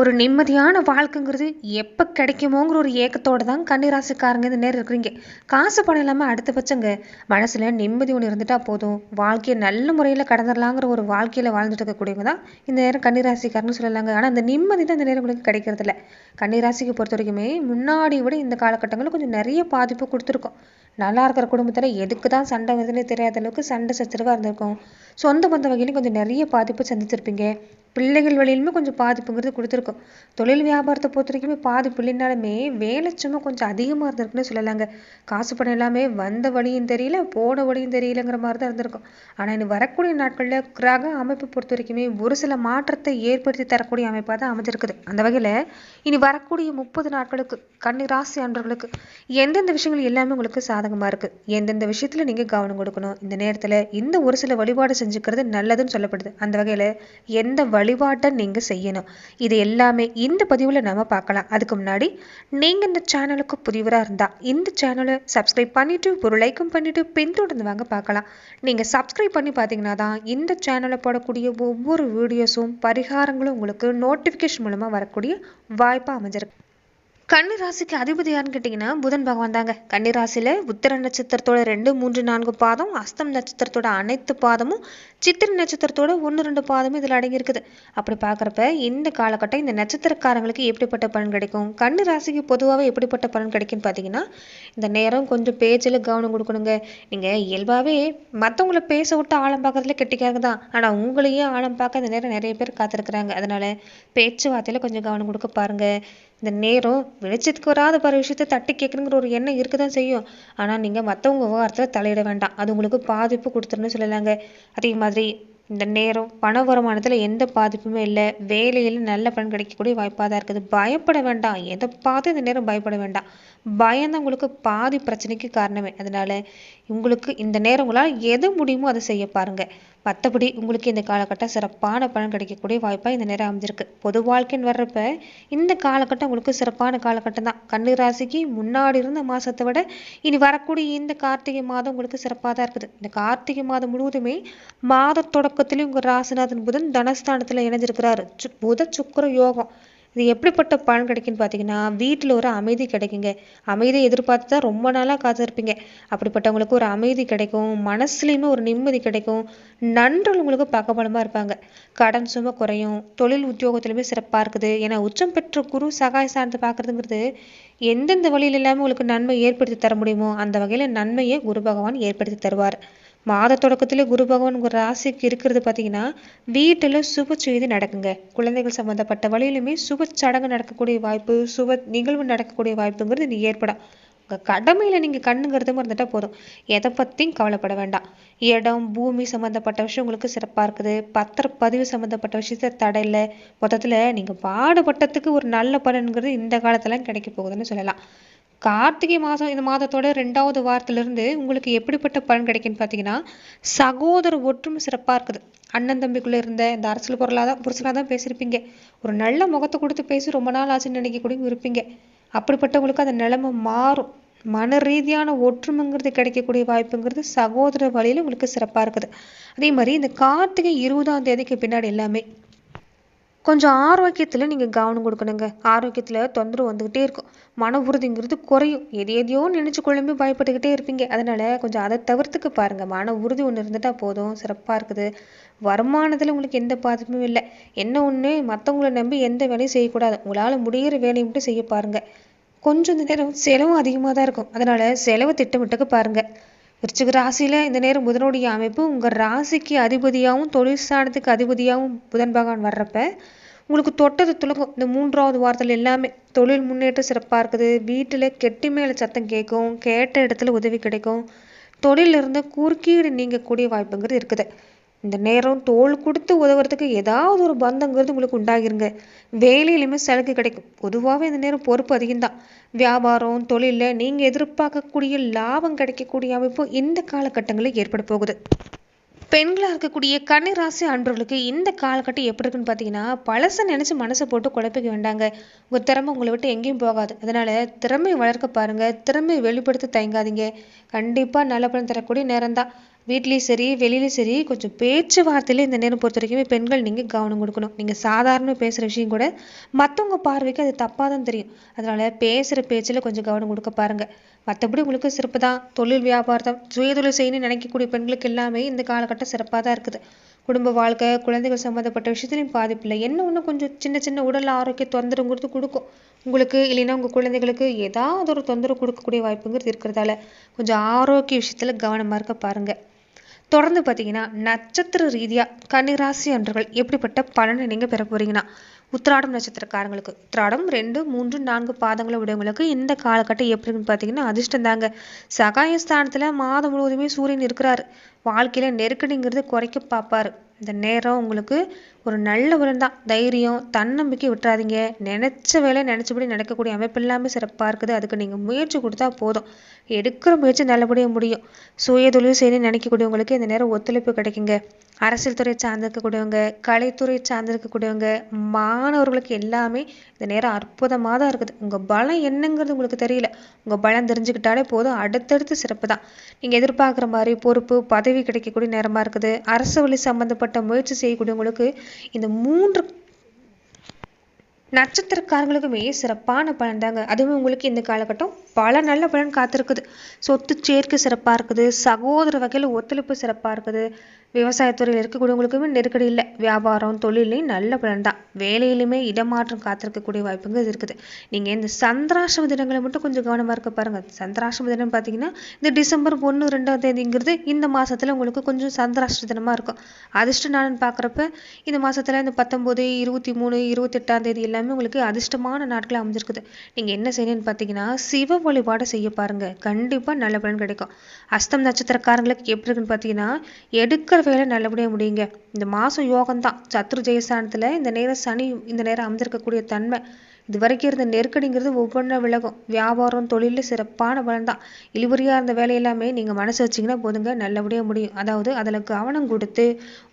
ஒரு நிம்மதியான வாழ்க்கைங்கிறது எப்போ கிடைக்குமோங்கிற ஒரு ஏக்கத்தோடு தான் கன்னிராசிக்காரங்க இந்த நேரம் இருக்கிறீங்க. காசு பணம் இல்லாமல் அடுத்த பட்சங்க மனசில் நிம்மதி ஒன்று இருந்துட்டா போதும். வாழ்க்கையை நல்ல முறையில் கடந்துடலாங்கிற ஒரு வாழ்க்கையில் வாழ்ந்துட்டு இருக்கக்கூடியவங்க தான் இந்த நேரம் கன்னிராசிக்காரன்னு சொல்லலாங்க. ஆனால் அந்த நிம்மதி தான் இந்த நேரம் உங்களுக்கு கிடைக்கிறதில்ல கன்னிராசிக்கு பொறுத்த வரைக்குமே முன்னாடி விட இந்த காலகட்டங்களில் கொஞ்சம் நிறைய பாதிப்பு கொடுத்துருக்கோம். நல்லா இருக்கிற குடும்பத்தில் எதுக்கு தான் சண்டை வருதுன்னு தெரியாத அளவுக்கு சண்டை சச்சரவாக இருந்திருக்கும். சொந்த பந்த வகையிலையும் கொஞ்சம் நிறைய பாதிப்பு சந்திச்சிருப்பீங்க பிள்ளைகள் வழியிலுமே கொஞ்சம் பாதிப்புங்கிறது கொடுத்துருக்கோம். தொழில் வியாபாரத்தை பொறுத்த வரைக்குமே பாதிப்பு இல்லைனாலுமே வேலை சும்மா கொஞ்சம் அதிகமாக இருந்திருக்குன்னு சொல்லலாங்க. காசு பணம் எல்லாமே வந்த வழியும் தெரியல போன வழியும் தெரியலங்கிற மாதிரி தான் இருந்திருக்கும். ஆனால் இனி வரக்கூடிய நாட்களில் கிரக அமைப்பு பொறுத்த வரைக்குமே ஒரு சில மாற்றத்தை ஏற்படுத்தி தரக்கூடிய அமைப்பாக தான் அமைஞ்சிருக்குது. அந்த வகையில் இனி வரக்கூடிய முப்பது நாட்களுக்கு கன்னி ராசி அன்றர்களுக்கு எந்தெந்த விஷயங்கள் எல்லாமே உங்களுக்கு சாதகமாக இருக்குது எந்தெந்த விஷயத்தில் நீங்கள் கவனம் கொடுக்கணும்? இந்த நேரத்தில் இந்த ஒரு சில வழிபாடு செஞ்சுக்கிறது நல்லதுன்னு சொல்லப்படுது. அந்த வகையில் எந்த வழிபாட்டை நீங்கள் செய்யணும். இது எல்லாமே இந்த பதிவில் நம்ம பார்க்கலாம். அதுக்கு முன்னாடி நீங்கள் இந்த சேனலுக்கு புதிவராக இருந்தால் இந்த சேனலை சப்ஸ்கிரைப் பண்ணிவிட்டு ஒரு லைக்கும் பண்ணிவிட்டு பின்தொடர்ந்து வாங்க பார்க்கலாம். நீங்கள் சப்ஸ்கிரைப் பண்ணி பார்த்தீங்கன்னா தான் இந்த சேனலில் போடக்கூடிய ஒவ்வொரு வீடியோஸும் பரிகாரங்களும் உங்களுக்கு நோட்டிஃபிகேஷன் மூலமாக வரக்கூடிய வாய்ப்பாக அமைஞ்சிருக்கு கன்னி ராசிக்கு அதிபதி யாருன்னு கேட்டிங்கன்னா புதன் பகவான் தாங்க. கன்னி ராசியில் நட்சத்திரத்தோட ரெண்டு மூன்று நான்கு பாதம் அஸ்தம் நட்சத்திரத்தோட அனைத்து பாதமும் சித்திரை நட்சத்திரத்தோட ஒன்று ரெண்டு பாதமும் இதில் அடங்கியிருக்குது. அப்படி பார்க்குறப்ப இந்த காலகட்டம் இந்த நட்சத்திரக்காரங்களுக்கு எப்படிப்பட்ட பலன் கிடைக்கும்? கன்னி ராசிக்கு பொதுவாகவே எப்படிப்பட்ட பலன் கிடைக்கும்னு பார்த்தீங்கன்னா இந்த நேரம் கொஞ்சம் பேச்சில் கவனம் கொடுக்கணுங்க. நீங்கள் இயல்பாகவே மற்றவங்களை பேச விட்டு ஆழம் பார்க்கறதுல கெட்டிக்காக தான். ஆனால் உங்களையே ஆழம் பார்க்க இந்த நேரம் நிறைய பேர் காத்திருக்கிறாங்க. அதனால் பேச்சுவார்த்தையில் கொஞ்சம் கவனம் கொடுக்க பாருங்கள் இந்த நேரம் வெளிச்சத்துக்கு வராத பல விஷயத்தை தட்டி கேட்கணுங்கிற ஒரு எண்ணம் இருக்க தான் செய்யும். ஆனால் நீங்கள் மற்றவங்க விவகாரத்தில் தலையிட வேண்டாம். அது உங்களுக்கு பாதிப்பு கொடுத்துருன்னு சொல்லலாங்க. அதே மாதிரி இந்த நேரம் பண வருமானத்தில் எந்த பாதிப்புமே இல்லை. வேலையில் நல்ல பலன் கிடைக்கக்கூடிய வாய்ப்பாக தான் இருக்குது. பயப்பட வேண்டாம். எதை பார்த்து இந்த நேரம் பயப்பட வேண்டாம். பயம்தான் உங்களுக்கு பாதி பிரச்சனைக்கு காரணமே. அதனால உங்களுக்கு இந்த நேரம் உங்களால் எது முடியுமோ அதை செய்ய பாருங்கள் மற்றபடி உங்களுக்கு இந்த காலகட்டம் சிறப்பான பலன் கிடைக்கக்கூடிய வாய்ப்பாக இந்த நேரம் அமைஞ்சிருக்கு. பொது வாழ்க்கைன்னு வர்றப்ப இந்த காலகட்டம் உங்களுக்கு சிறப்பான காலகட்டம் தான். கண்ணு ராசிக்கு முன்னாடி இருந்த மாதத்தை விட இனி வரக்கூடிய இந்த கார்த்திகை மாதம் உங்களுக்கு சிறப்பாக தான் இருக்குது. இந்த கார்த்திகை மாதம் முழுவதுமே மாத தொடக்கத்திலையும் உங்கள் ராசிநாதன் புதன் தனஸ்தானத்தில் இணைஞ்சிருக்கிறாரு. சு புத சுக்கர யோகம். இது எப்படிப்பட்ட பலன் கிடைக்குன்னு பார்த்தீங்கன்னா வீட்டில் ஒரு அமைதி கிடைக்குங்க. அமைதியை எதிர்பார்த்து தான் ரொம்ப நாளாக காத்திருப்பீங்க. அப்படிப்பட்டவங்களுக்கு ஒரு அமைதி கிடைக்கும் மனசுலையுமே ஒரு நிம்மதி கிடைக்கும். நன்றல் உங்களுக்கு பக்கபலமாக இருப்பாங்க. கடன் சுமை குறையும் தொழில் உத்தியோகத்திலுமே சிறப்பாக இருக்குது. ஏன்னா உச்சம் பெற்ற குரு சகாய சார்ந்து பார்க்குறதுங்கிறது எந்தெந்த வழியில் இல்லாமல் உங்களுக்கு நன்மை ஏற்படுத்தி தர முடியுமோ அந்த வகையில் நன்மையை குரு பகவான் ஏற்படுத்தி தருவார். மாத தொடக்கத்தில் குரு பகவான் உங்கள் ராசிக்கு இருக்கிறது பார்த்தீங்கன்னா வீட்டில் சுப செய்தி நடக்குங்க. குழந்தைகள் சம்மந்தப்பட்ட வழியிலுமே சுப சடங்கு நடக்கக்கூடிய வாய்ப்பு சுப நிகழ்வு நடக்கக்கூடிய வாய்ப்புங்கிறது நீ ஏற்படும். உங்கள் கடமையில் நீங்கள் கண்ணுங்கிறது மறந்துட்டா போதும். எதை பற்றியும் கவலைப்பட வேண்டாம். இடம் பூமி சம்மந்தப்பட்ட விஷயம் உங்களுக்கு சிறப்பாக இருக்குது. பத்திர பதிவு சம்மந்தப்பட்ட விஷயத்த தடை இல்லை. மொத்தத்தில் நீங்கள் பாடுபட்டத்துக்கு ஒரு நல்ல பலன்கிறது இந்த காலத்தில் கிடைக்க போகுதுன்னு சொல்லலாம். கார்த்திகை மாதம் இந்த மாதத்தோட ரெண்டாவது வாரத்திலிருந்து உங்களுக்கு எப்படிப்பட்ட பலன் கிடைக்குன்னு பார்த்தீங்கன்னா சகோதர ஒற்றுமை சிறப்பாக இருக்குது. அண்ணன் தம்பிக்குள்ளே இருந்த இந்த அரசியல் பொருளாக தான் புருஷனாக தான் பேசியிருப்பீங்க. ஒரு நல்ல முகத்தை கொடுத்து பேசி ரொம்ப நாள் ஆச்சுன்னு நினைக்க நினைக்கக்கூடிய இருப்பீங்க. அப்படிப்பட்டவங்களுக்கு அந்த நிலைமை மாறும். மன ரீதியான ஒற்றுமைங்கிறது கிடைக்கக்கூடிய வாய்ப்புங்கிறது சகோதர வழியில் உங்களுக்கு சிறப்பாக இருக்குது. அதே மாதிரி இந்த கார்த்திகை இருபதாம் தேதிக்கு பின்னாடி எல்லாமே கொஞ்சம் ஆரோக்கியத்தில் நீங்கள் கவனம் கொடுக்கணுங்க. ஆரோக்கியத்தில் தொந்தரவு வந்துக்கிட்டே இருக்கும். மன உறுதிங்கிறது குறையும். எது எதையோ நினச்சி குழம்பி பயப்பட்டுக்கிட்டே இருப்பீங்க. அதனால் கொஞ்சம் அதை தவிர்த்துக்க பாருங்கள் மன உறுதி ஒன்று இருந்துட்டால் போதும். சிறப்பாக இருக்குது. வருமானத்தில் உங்களுக்கு எந்த பாதிப்பும் இல்லை. என்ன ஒன்று மற்றவங்கள நம்பி எந்த வேலையும் செய்யக்கூடாது. உங்களால் முடிகிற வேலையை மட்டும் செய்ய பாருங்கள் கொஞ்சம் நேரம் செலவும் அதிகமாக தான் இருக்கும். அதனால் செலவு திட்டமிட்டுக்கு பாருங்கள் விருச்சிக ராசியில் இந்த நேரம் புதனுடைய அமைப்பு உங்கள் ராசிக்கு அதிபதியாகவும் தொழில் ஸ்தானத்துக்கு அதிபதியாகவும் புதன் பகவான் வர்றப்ப உங்களுக்கு தொட்டது துலகம் இந்த மூன்றாவது வாரத்தில் எல்லாமே தொழில் முன்னேற்றம் சிறப்பாக இருக்குது. வீட்டில் கெட்டி மேலே சத்தம் கேட்கும். கேட்ட இடத்துல உதவி கிடைக்கும். தொழிலிருந்து குறுக்கீடு நீங்கக்கூடிய வாய்ப்புங்கிறது இருக்குது. இந்த நேரம் தோல் கொடுத்து உதவுறதுக்கு ஏதாவது ஒரு பந்தங்கிறது உங்களுக்கு உண்டாகிருங்க. வேலையிலுமே சலுகை கிடைக்கும். பொதுவாகவே இந்த நேரம் பொறுப்பு அதிகம்தான். வியாபாரம் தொழிலில் நீங்கள் எதிர்பார்க்கக்கூடிய லாபம் கிடைக்கக்கூடிய அமைப்பு இந்த காலகட்டங்களில் ஏற்பட போகுது. பெண்களாக இருக்கக்கூடிய கன்னிராசி அன்பர்களுக்கு இந்த காலகட்டம் எப்படி இருக்குன்னு பார்த்தீங்கன்னா பழசை நினச்சி மனசை போட்டு குழப்பிக்க வேண்டாங்க. உங்கள் திறமை உங்களை விட்டு எங்கேயும் போகாது. அதனால் திறமை வளர்க்க பாருங்கள் திறமை வெளிப்படுத்த தயங்காதீங்க. கண்டிப்பாக நல்ல பலன் தரக்கூடிய நேரம் தான் வீட்லேயும் சரி வெளியிலையும் சரி கொஞ்சம் பேச்சுவார்த்தையில இந்த நேரம் பொறுத்த வரைக்குமே பெண்கள் நீங்கள் கவனம் கொடுக்கணும். நீங்கள் சாதாரண பேசுகிற விஷயம் கூட மற்றவங்க பார்வைக்கு அது தப்பாக தான் தெரியும். அதனால் பேசுகிற பேச்சில் கொஞ்சம் கவனம் கொடுக்க பாருங்கள் மற்றபடி உங்களுக்கு சிறப்பு தான் தொழில் வியாபாரம் சுயதொழில் செய்யணும்னு நினைக்கக்கூடிய பெண்களுக்கு எல்லாமே இந்த காலகட்டம் சிறப்பாக தான் இருக்குது. குடும்ப வாழ்க்கை குழந்தைகள் சம்மந்தப்பட்ட விஷயத்துலையும் பாதிப்பு இல்லை. என்ன ஒன்று கொஞ்சம் சின்ன சின்ன உடல் ஆரோக்கிய தொந்தரவுங்கிறது கொடுக்கும். உங்களுக்கு இல்லைன்னா உங்கள் குழந்தைகளுக்கு ஏதாவது ஒரு தொந்தரவு கொடுக்கக்கூடிய வாய்ப்புங்கிறது இருக்கிறதால கொஞ்சம் ஆரோக்கிய விஷயத்தில் கவனமாக இருக்க பாருங்கள் தொடர்ந்து பார்த்தீங்கன்னா நட்சத்திர ரீதியாக கன்னிராசி அன்றர்கள் எப்படிப்பட்ட பலனை நீங்கள் பெற போறீங்கன்னா உத்திராடம் நட்சத்திரக்காரங்களுக்கு உத்திராடம் ரெண்டு மூன்று நான்கு பாதங்களை உடையவங்களுக்கு இந்த காலகட்டம் எப்படின்னு பார்த்தீங்கன்னா அதிர்ஷ்டம் தாங்க. சகாயஸ்தானத்தில் மாதம் முழுவதுமே சூரியன் இருக்கிறார். வாழ்க்கையில் நெருக்கடிங்கிறது குறைக்க பார்ப்பாரு இந்த நேரம் உங்களுக்கு ஒரு நல்ல பலன் தான். தைரியம் தன்னம்பிக்கை விட்டுறாதீங்க. நினச்ச வேலை நினச்சபடி நடக்கக்கூடிய அமைப்பு எல்லாமே சிறப்பாக இருக்குது. அதுக்கு நீங்கள் முயற்சி கொடுத்தா போதும். எடுக்கிற முயற்சி நல்லபடியாக முடியும். சுய தொழில் செய்யணும்னு நினைக்கக்கூடியவங்களுக்கு இந்த நேரம் ஒத்துழைப்பு கிடைக்குங்க. அரசியல் துறை சார்ந்திருக்கக்கூடியவங்க கலைத்துறை சார்ந்திருக்கக்கூடியவங்க மாணவர்களுக்கு எல்லாமே இந்த நேரம் அற்புதமாக தான் இருக்குது. உங்கள் பலம் என்னங்கிறது உங்களுக்கு தெரியல. உங்கள் பலம் தெரிஞ்சுக்கிட்டாலே போதும். அடுத்தடுத்து சிறப்பு தான். நீங்கள் எதிர்பார்க்குற மாதிரி பொறுப்பு பதவி கிடைக்கக்கூடிய நேரமாக இருக்குது. அரசு வழி சம்மந்தப்பட்ட முயற்சி செய்யக்கூடியவங்களுக்கு இந்த மூன்று நட்சத்திரக்காரங்களுக்குமே சிறப்பான பலன் தாங்க. அதுவும் உங்களுக்கு இந்த காலகட்டம் பல நல்ல பலன் காத்திருக்குது. சொத்து சேர்க்கை சிறப்பாக இருக்குது. சகோதர வகையில் ஒத்துழைப்பு சிறப்பாக இருக்குது. விவசாயத்துறையில் இருக்கக்கூடியவங்களுக்குமே நெருக்கடி இல்லை. வியாபாரம் தொழிலையும் நல்ல பலன் தான். வேலையிலுமே இடமாற்றம் காத்திருக்கக்கூடிய வாய்ப்புங்க இருக்குது. நீங்கள் இந்த சந்திராசிரம தினங்களை மட்டும் கொஞ்சம் கவனமாக இருக்க பாருங்கள் சந்திராசிரம தினம் பார்த்தீங்கன்னா இந்த டிசம்பர் ஒன்று ரெண்டாம் தேதிங்கிறது இந்த மாதத்தில் உங்களுக்கு கொஞ்சம் சந்திராஷ்ட தினமாக இருக்கும். அதிர்ஷ்ட நாள்னு பார்க்குறப்ப இந்த மாதத்தில் இந்த பத்தொம்போது இருபத்தி மூணு இருபத்தெட்டாம் தேதி எல்லாமே உங்களுக்கு அதிர்ஷ்டமான நாட்கள் அமைஞ்சிருக்குது. நீங்கள் என்ன செய்யணும்னு பார்த்தீங்கன்னா சிவ வழிபாடு செய்ய பாருங்க. கண்டிப்பாக நல்ல பலன் கிடைக்கும். அஸ்தம் நட்சத்திரக்காரங்களுக்கு எப்படி இருக்குன்னு பார்த்தீங்கன்னா எடுக்கிற வேலை நல்லபடியாக முடியுங்க. இந்த மாதம் யோகம்தான். சத்ரு ஜெயஸ்தானத்தில் இந்த நேரம் சனி இந்த நேரம் அமைஞ்சிருக்கக்கூடிய தன்மை. இது வரைக்கும் இருந்த நெருக்கடிங்கிறது ஒவ்வொன்றா விலகும். வியாபாரம் தொழிலில் சிறப்பான பலன் தான் இழுவரியாக இருந்த வேலை எல்லாமே நீங்கள் மனசு வச்சிங்கன்னா போதுங்க நல்லபடியாக முடியும். அதாவது அதில் கவனம் கொடுத்து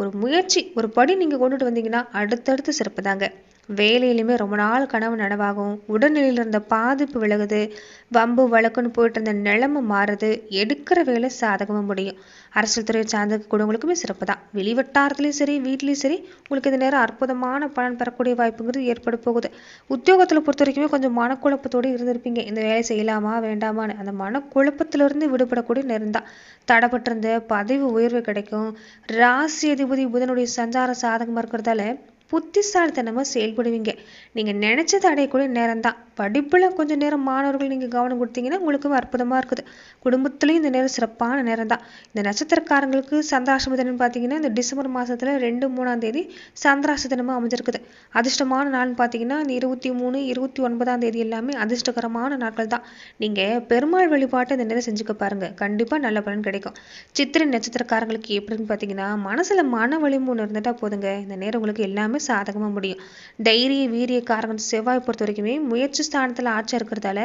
ஒரு முயற்சி ஒரு படி நீங்கள் கொண்டுட்டு வந்தீங்கன்னா அடுத்தடுத்து சிறப்பு தாங்க வேலையிலுமே ரொம்ப நாள் கனவு நனவாகும். உடல்நிலையில் இருந்த பாதிப்பு விலகுது. வம்பு வழக்குன்னு போயிட்டு இருந்த நிலைமை மாறுது. எடுக்கிற வேலை சாதகமாக முடியும். அரசியல் துறையை சார்ந்த குடும்பங்களுக்குமே சிறப்பு தான். வெளிவட்டாரத்துலேயும் சரி வீட்லேயும் சரி உங்களுக்கு இந்த நேரம் அற்புதமான பலன் பெறக்கூடிய வாய்ப்புங்கிறது ஏற்பட போகுது. உத்தியோகத்தில் பொறுத்த வரைக்குமே கொஞ்சம் மனக்குழப்பத்தோடு இருந்திருப்பீங்க. இந்த வேலை செய்யலாமா வேண்டாமான்னு. அந்த மனக்குழப்பத்திலிருந்து விடுபடக்கூடிய நேரம் தான். தடைப்பட்டிருந்த பதவி உயர்வு கிடைக்கும். ராசி அதிபதி புதனுடைய சஞ்சார சாதகமாக இருக்கிறதால புத்திசாலித்தனமாக செயல்படுவீங்க. நீங்கள் நினச்சதை அடையக்கூடிய நேரம் தான் படிப்பில் கொஞ்சம் நேரம் மாணவர்கள் நீங்கள் கவனம் கொடுத்தீங்கன்னா உங்களுக்கு அற்புதமாக இருக்குது. குடும்பத்துலேயும் இந்த நேரம் சிறப்பான நேரம் தான் இந்த நட்சத்திரக்காரங்களுக்கு சந்திராசிரம தினம் பார்த்தீங்கன்னா இந்த டிசம்பர் மாதத்தில் ரெண்டு மூணாம் தேதி சந்திராச தினமாக அமைஞ்சிருக்குது. அதிர்ஷ்டமான நாள்னு பார்த்தீங்கன்னா இந்த இருபத்தி மூணு இருபத்தி ஒன்பதாம் தேதி எல்லாமே அதிர்ஷ்டகரமான நாட்கள் தான் நீங்கள் பெருமாள் வழிபாட்டை இந்த நேரம் செஞ்சுக்க பாருங்கள் கண்டிப்பாக நல்ல பலன் கிடைக்கும். சித்திரை நட்சத்திரக்காரங்களுக்கு எப்படின்னு பார்த்தீங்கன்னா மனசில் மன வலிமை இருந்துட்டால் போதுங்க. இந்த நேரம் உங்களுக்கு எல்லாமே சாதகமாக முடியும். தைரிய வீரிய காரகன் செவ்வாய் பொறுத்த வரைக்குமே முயற்சி ஸ்தானத்தில் ஆட்சி இருக்கிறதால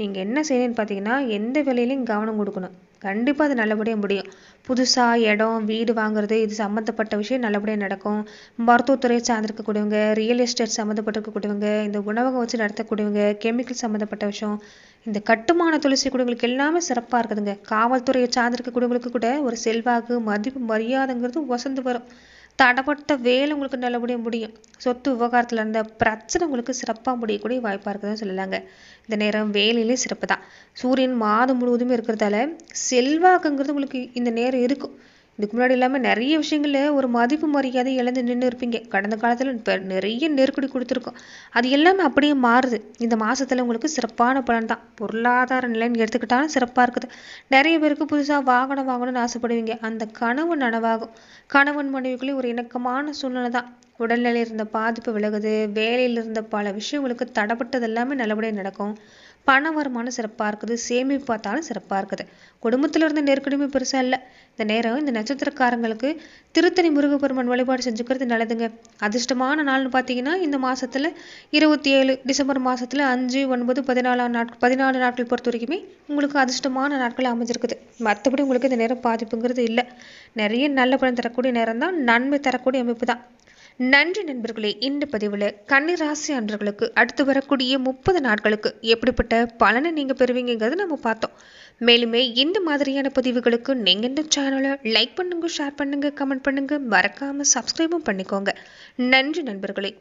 நீங்கள் என்ன செய்யணும்னு பார்த்தீங்கன்னா எந்த வேலையிலையும் கவனம் கொடுக்கணும். கண்டிப்பாக அது நல்லபடியாக முடியும். புதுசாக இடம் வீடு வாங்குறது இது சம்மந்தப்பட்ட விஷயம் நல்லபடியாக நடக்கும். மருத்துவத்துறையை சார்ந்திருக்கக்கூடியவங்க ரியல் எஸ்டேட் சம்மந்தப்பட்டிருக்கக்கூடியவங்க இந்த உணவகம் வச்சு நடத்தக்கூடியவங்க கெமிக்கல் சம்மந்தப்பட்ட விஷயம் இந்த கட்டுமான தொழில் செய்யக்கூடியவங்களுக்கு எல்லாமே சிறப்பாக இருக்குதுங்க. காவல்துறையை சார்ந்திருக்கக்கூடியவங்களுக்கு கூட ஒரு செல்வாக்கு மதிப்பு மரியாதைங்கிறது வசந்து வரும். தடைப்பட்ட வேலை உங்களுக்கு நல்லபடியாக முடியும். சொத்து விவகாரத்தில் இருந்த பிரச்சனை உங்களுக்கு சிறப்பாக முடியக்கூடிய வாய்ப்பாக இருக்குதுன்னு சொல்லலாங்க. இந்த நேரம் வேலையிலே சிறப்பு தான் சூரியன் மாதம் முழுவதுமே இருக்கிறதால செல்வாக்குங்கிறது உங்களுக்கு இந்த நேரம் இருக்கும். இதுக்கு முன்னாடி இல்லாமல் நிறைய விஷயங்களில் ஒரு மதிப்பு மரியாதை இழந்து நின்று இருப்பீங்க. கடந்த காலத்தில் இப்போ நிறைய நெருக்கடி கொடுத்துருக்கோம். அது எல்லாமே அப்படியே மாறுது. இந்த மாதத்தில் உங்களுக்கு சிறப்பான பலன் தான். பொருளாதார நிலைன்னு எடுத்துக்கிட்டாலும் சிறப்பாக இருக்குது. நிறைய பேருக்கு புதுசாக வாகனம் வாங்கணும்னு ஆசைப்படுவீங்க. அந்த கனவு நனவாகும். கணவன் மனைவிக்குள்ளே ஒரு இணக்கமான சூழ்நிலை தான். உடல்நிலையில் இருந்த பாதிப்பு விலகுது. வேலையில் இருந்த பல விஷயங்களுக்கு தடைப்பட்டது எல்லாமே நல்லபடியாக நடக்கும். பண வருமானம் சிறப்பாக இருக்குது சேமிப்பு பார்த்தாலும் சிறப்பாக இருக்குது. குடும்பத்தில் இருந்த நெருக்கடியுமே பெருசாக இல்லை. இந்த நேரம் இந்த நட்சத்திரக்காரங்களுக்கு திருத்தணி முருகப்பெருமான் வழிபாடு செஞ்சுக்கிறது நல்லதுங்க. அதிர்ஷ்டமான நாள்னு பார்த்தீங்கன்னா இந்த மாதத்தில் இருபத்தி ஏழு டிசம்பர் மாதத்தில் அஞ்சு ஒன்பது பதினாலாம் நாட்கள் பதினாலு நாட்கள் பொறுத்த வரைக்குமே உங்களுக்கு அதிர்ஷ்டமான நாட்கள் அமைஞ்சிருக்குது. மற்றபடி உங்களுக்கு இந்த நேரம் பாதிப்புங்கிறது இல்லை. நிறைய நல்ல பலன் தரக்கூடிய நேரம் தான் நன்மை தரக்கூடிய அமைப்பு தான். நன்றி நண்பர்களே இந்த பதிவில் கன்னிராசி அன்றர்களுக்கு அடுத்து வரக்கூடிய முப்பது நாட்களுக்கு எப்படிப்பட்ட பலனை நீங்கள் பெறுவீங்கிறத நம்ம பார்த்தோம். மேலுமே இந்த மாதிரியான பதிவுகளுக்கு நீங்கள் இந்த சேனலை லைக் பண்ணுங்க ஷேர் பண்ணுங்க கமெண்ட் பண்ணுங்க மறக்காமல் சப்ஸ்கிரைபும் பண்ணிக்கோங்க. நன்றி நண்பர்களே.